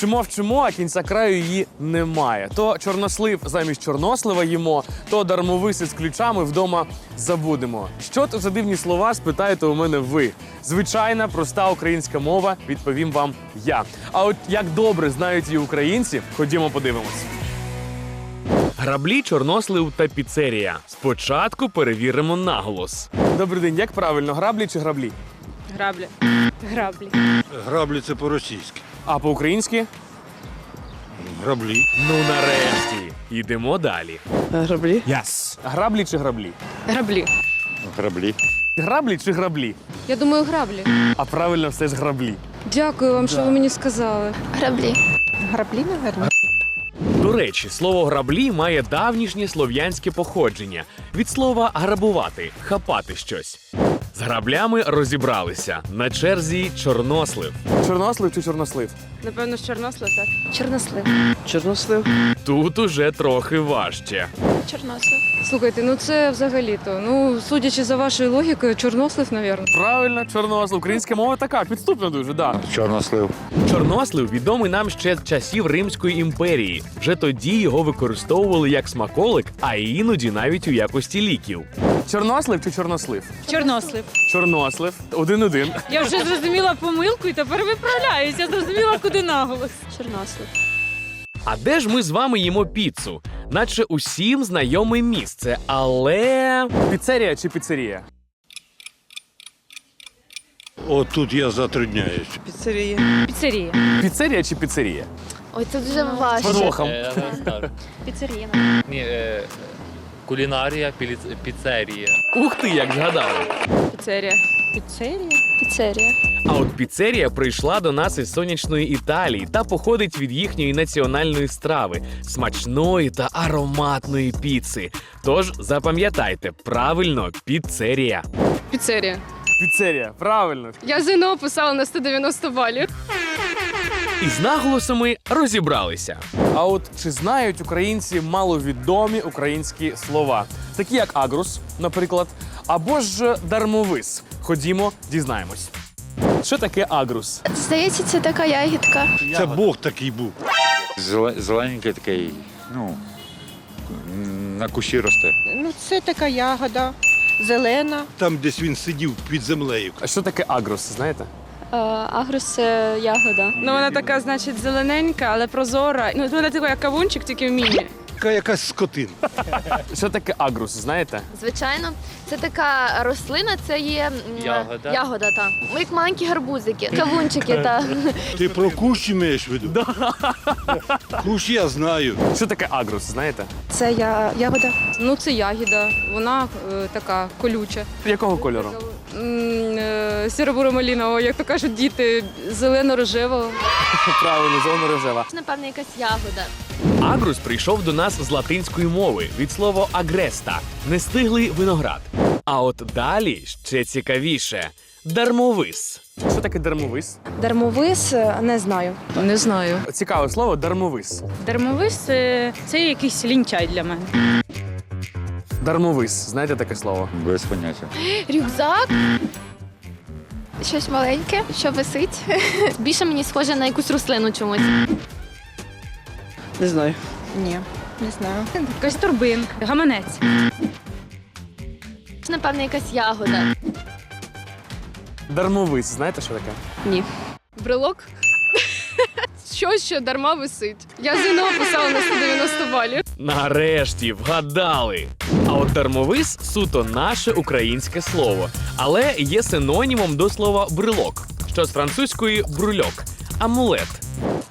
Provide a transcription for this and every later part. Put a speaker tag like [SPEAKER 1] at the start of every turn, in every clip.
[SPEAKER 1] Вчимо, вчимо, а кінця краю її немає. То чорнослив замість чорнослива їмо, то дармовиси з ключами вдома забудемо. Що то за дивні слова, спитаєте у мене ви. Звичайна, проста українська мова, відповім вам я. А от як добре знають її українці, ходімо подивимось. Граблі, чорнослив та піцерія. Спочатку перевіримо наголос. Добрий день, як правильно, граблі чи граблі?
[SPEAKER 2] Граблі. Граблі.
[SPEAKER 3] Граблі це по-російськи.
[SPEAKER 1] А по-українськи?
[SPEAKER 3] Граблі.
[SPEAKER 1] Ну нарешті. Йдемо далі.
[SPEAKER 4] Граблі?
[SPEAKER 1] Яс. Граблі чи граблі?
[SPEAKER 2] Граблі.
[SPEAKER 3] Граблі.
[SPEAKER 1] Граблі чи граблі?
[SPEAKER 2] Я думаю, граблі.
[SPEAKER 1] А правильно все ж граблі.
[SPEAKER 2] Дякую вам, що ви мені сказали.
[SPEAKER 5] Граблі.
[SPEAKER 4] Граблі, напевно.
[SPEAKER 1] До речі, слово граблі має давнішнє слов'янське походження від слова грабувати, хапати щось. З граблями розібралися. На черзі чорнослив. Чорнослив чи чорнослив?
[SPEAKER 2] Напевно, з чорнослив, так?
[SPEAKER 5] Чорнослив.
[SPEAKER 4] Чорнослив.
[SPEAKER 1] Тут уже трохи важче.
[SPEAKER 5] Чорнослив.
[SPEAKER 2] Слухайте, ну це взагалі-то. Ну, судячи за вашою логікою, чорнослив, напевно.
[SPEAKER 1] Правильно, чорнослив. Українська мова така, підступна дуже, да.
[SPEAKER 3] Чорнослив.
[SPEAKER 1] Чорнослив відомий нам ще з часів Римської імперії. Вже тоді його використовували як смаколик, а іноді навіть у якості ліків. Чорнослив чи чорнослив?
[SPEAKER 2] Чорнослив.
[SPEAKER 1] Чорнослив. Один-один.
[SPEAKER 2] Я вже зрозуміла помилку і тепер виправляюсь. Я зрозуміла, куди наголос.
[SPEAKER 5] Чорнослив.
[SPEAKER 1] А де ж ми з вами їмо піцу? Наче усім знайоме місце, але. Піцерія чи піцерія?
[SPEAKER 3] От тут я затрудняюсь.
[SPEAKER 4] Піцерія.
[SPEAKER 2] Піцерія.
[SPEAKER 1] Піцерія чи піцерія?
[SPEAKER 5] Ой, це дуже важко.
[SPEAKER 1] Подвохом.
[SPEAKER 6] Е, не знаю.
[SPEAKER 5] Піцерія.
[SPEAKER 6] Ні, е, кулінарія, піліц- піцерія.
[SPEAKER 1] Ух ти, як згадали!
[SPEAKER 2] Піцерія. Піцерія?
[SPEAKER 5] Піцерія.
[SPEAKER 1] А от піцерія прийшла до нас із сонячної Італії та походить від їхньої національної страви смачної та ароматної піци. Тож запам'ятайте, правильно, піцерія.
[SPEAKER 2] Піцерія.
[SPEAKER 1] Піцерія, правильно.
[SPEAKER 2] Я ЗНО писала на 190 балів.
[SPEAKER 1] Із наголосами розібралися. А от чи знають українці маловідомі українські слова, такі як агрус, наприклад, або ж дармовис? Ходімо, дізнаємось. Що таке агрус?
[SPEAKER 5] Здається, це така ягідка.
[SPEAKER 3] Це Бог такий був.
[SPEAKER 7] Зеле- Зелененький такий, ну, на кущі росте.
[SPEAKER 4] Ну, це така ягода. Зелена.
[SPEAKER 3] Там десь він сидів під землею.
[SPEAKER 1] А що таке агрус, знаєте?
[SPEAKER 5] Агрус ягода.
[SPEAKER 2] Ну вона така, значить, зелененька, але прозора. Ну, вона така, як кавунчик, тільки в міні.
[SPEAKER 3] Така якась скотина.
[SPEAKER 1] Що таке агрус, знаєте?
[SPEAKER 5] Звичайно, це така рослина, це є м,
[SPEAKER 6] Ягода.
[SPEAKER 5] Ягода, так. Ми як маленькі гарбузики, кавунчики, так.
[SPEAKER 3] Ти про кущ маєш в виду? Кущ я знаю.
[SPEAKER 1] Що таке агрус, знаєте?
[SPEAKER 4] Це я, ягода.
[SPEAKER 2] Ну, це ягіда. Вона е, така колюча.
[SPEAKER 1] Якого кольору?
[SPEAKER 2] М, е, Сіро-буро-малінового, як то кажуть діти, зелено-рожевого.
[SPEAKER 1] Правильно, зелено рожева.
[SPEAKER 5] Напевно, якась ягода.
[SPEAKER 1] Агрус прийшов до нас з латинської мови від слова агреста нестиглий виноград. А от далі ще цікавіше дармовис. Що таке дармовис?
[SPEAKER 4] Дармовис не знаю.
[SPEAKER 2] Не знаю.
[SPEAKER 1] Цікаве слово дармовис.
[SPEAKER 2] Дармовис це, це якийсь лінчай для мене.
[SPEAKER 1] Дармовис, знаєте таке слово?
[SPEAKER 7] Без поняття.
[SPEAKER 5] Рюкзак. Щось маленьке, що висить. Більше мені схоже на якусь рослину чомусь.
[SPEAKER 4] Не знаю. Ні, не знаю.
[SPEAKER 2] Якась турбинка. гаманець.
[SPEAKER 5] Напевно, якась ягода.
[SPEAKER 1] Дармовис, знаєте, що таке?
[SPEAKER 2] Ні.
[SPEAKER 8] Брелок? Що дарма висить. Я ЗНО писала на 190 балів.
[SPEAKER 1] Нарешті вгадали. А от дармовис суто наше українське слово, але є синонімом до слова брелок, що з французької брульок, амулет.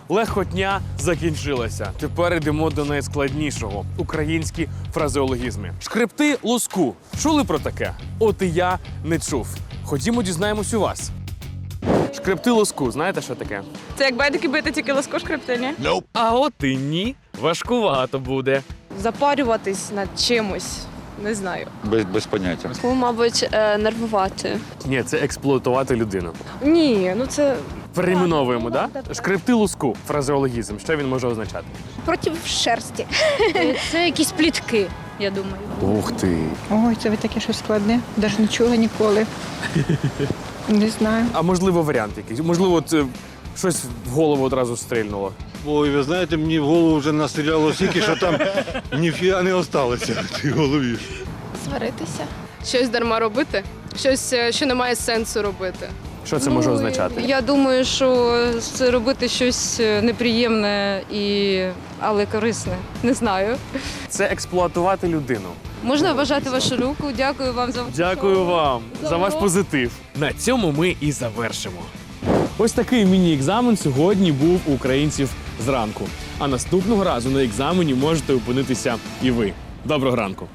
[SPEAKER 1] Легкотня закінчилася. Тепер йдемо до найскладнішого українські фразеологізми. Шкребти луску. Чули про таке? От і я не чув. Ходімо, дізнаємось у вас. Шкребти луску, знаєте, що таке?
[SPEAKER 2] Це як байдики бити тільки лоскош криптині?
[SPEAKER 1] А от і ні. Важкувато буде.
[SPEAKER 4] Запарюватись над чимось. Не знаю.
[SPEAKER 7] Без, без поняття.
[SPEAKER 5] Ну, мабуть, нервувати.
[SPEAKER 1] Ні, це експлуатувати людину.
[SPEAKER 4] Ні, ну це
[SPEAKER 1] Перейменовуємо, да? Шкребти луску, фразеологізм. Що він може означати?
[SPEAKER 4] проти шерсті.
[SPEAKER 2] Це якісь плітки, я думаю.
[SPEAKER 1] Ух ти.
[SPEAKER 4] Ой, це ви таке щось складне. Навіть не чула ніколи. Не знаю.
[SPEAKER 1] А можливо, варіант якийсь. Можливо, от, е, Щось в голову одразу стрільнуло.
[SPEAKER 3] Ой, ви знаєте, мені в голову вже настріляло стільки, що там ніфіга не осталося в тій голові.
[SPEAKER 5] Сваритися.
[SPEAKER 8] Щось дарма робити, щось, е, що не має сенсу робити.
[SPEAKER 1] Що це може означати?
[SPEAKER 2] Я думаю, що це робити щось е, неприємне і але корисне. Не знаю.
[SPEAKER 1] Це експлуатувати людину.
[SPEAKER 2] Можна вважати вашу руку. Дякую вам за
[SPEAKER 1] Дякую вам за ваш позитив. На цьому ми і завершимо. Ось такий міні-екзамен сьогодні був у українців зранку. А наступного разу на екзамені можете опинитися і ви. Доброго ранку!